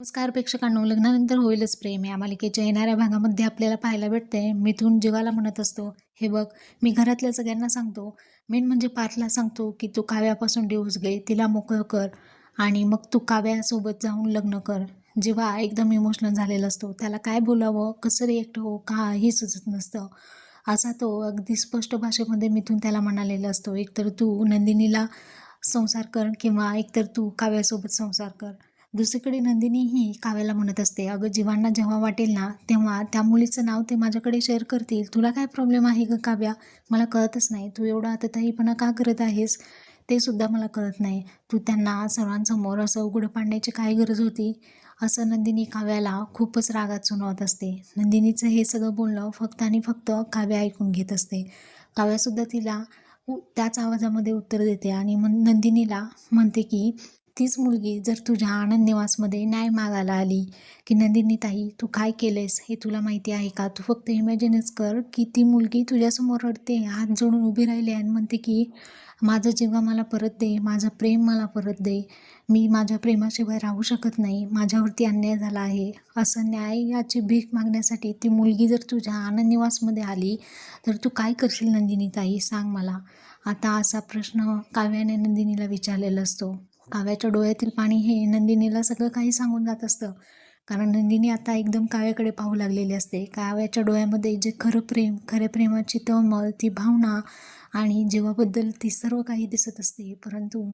नमस्कार प्रेक्षकांनो लग्नानंतर होईलच प्रेम. या मालिकेच्या येणाऱ्या भागामध्ये आपल्याला पाहायला भेटते मिथून जीवाला म्हणत असतो हे बघ मी घरातल्या सगळ्यांना सांगतो. मेन म्हणजे पार्थला सांगतो की तू काव्यापासून डिवोर्स घे तिला मोकळं कर आणि मग तू काव्यासोबत जाऊन लग्न कर. जेव्हा एकदम इमोशनल झालेला असतो त्याला काय बोलावं कसं रिॲक्ट हो का हे सुचत नसतं. असा तो अगदी स्पष्ट भाषेमध्ये मिथून त्याला म्हणालेला असतो एकतर तू नंदिनीला संसार कर किंवा एकतर तू काव्यासोबत संसार कर. दुसरीकडे नंदिनी ही काव्याला म्हणत असते अगं जीवांना जेव्हा वाटेल ना तेव्हा त्या मुलीचं नाव ते माझ्याकडे शेअर करतील. तुला काय प्रॉब्लेम आहे गं काव्या? मला कळतच नाही. तू एवढा आतताईपणा का करत आहेस? ते सुद्धा मला कळत नाही. तू त्यांना सर्वांसमोर असं उघडं पाडण्याची काय गरज होती? असं नंदिनी काव्याला खूपच रागात सुनावत असते. नंदिनीचं हे सगळं बोलणं फक्त आणि फक्त काव्या ऐकून घेत असते. काव्यासुद्धा तिला त्याच आवाजामध्ये उत्तर देते आणि मग नंदिनीला म्हणते की तीच मुलगी जर तुझ्या आनंद निवासमध्ये न्याय मागायला आली की नंदिनी ताई तू काय केलेस हे तुला माहिती आहे का? तू फक्त इमॅजिनच कर की ती मुलगी तुझ्यासमोर रडते हात जोडून उभी राहिली आणि म्हणते की माझं जीवा मला परत दे माझं प्रेम मला परत दे. मी माझ्या प्रेमाशिवाय राहू शकत नाही. माझ्यावरती अन्याय झाला आहे. असं न्याय याची भीक मागण्यासाठी ती मुलगी जर तुझ्या आनंद निवासमध्ये आली तर तू काय करशील नंदिनी ताई? सांग मला. आता असा प्रश्न काव्याने नंदिनीला विचारलेला असतो. काव्याच्या डोळ्यातील पाणी हे नंदिनीला सगळं काही सांगून जात असतं. कारण नंदिनी आता एकदम काव्याकडे पाहू लागलेली असते. काव्याच्या डोळ्यामध्ये जे खरं प्रेम खऱ्या प्रेमाची तळमळ ती भावना आणि जीवाबद्दल ती सर्व काही दिसत असते. परंतु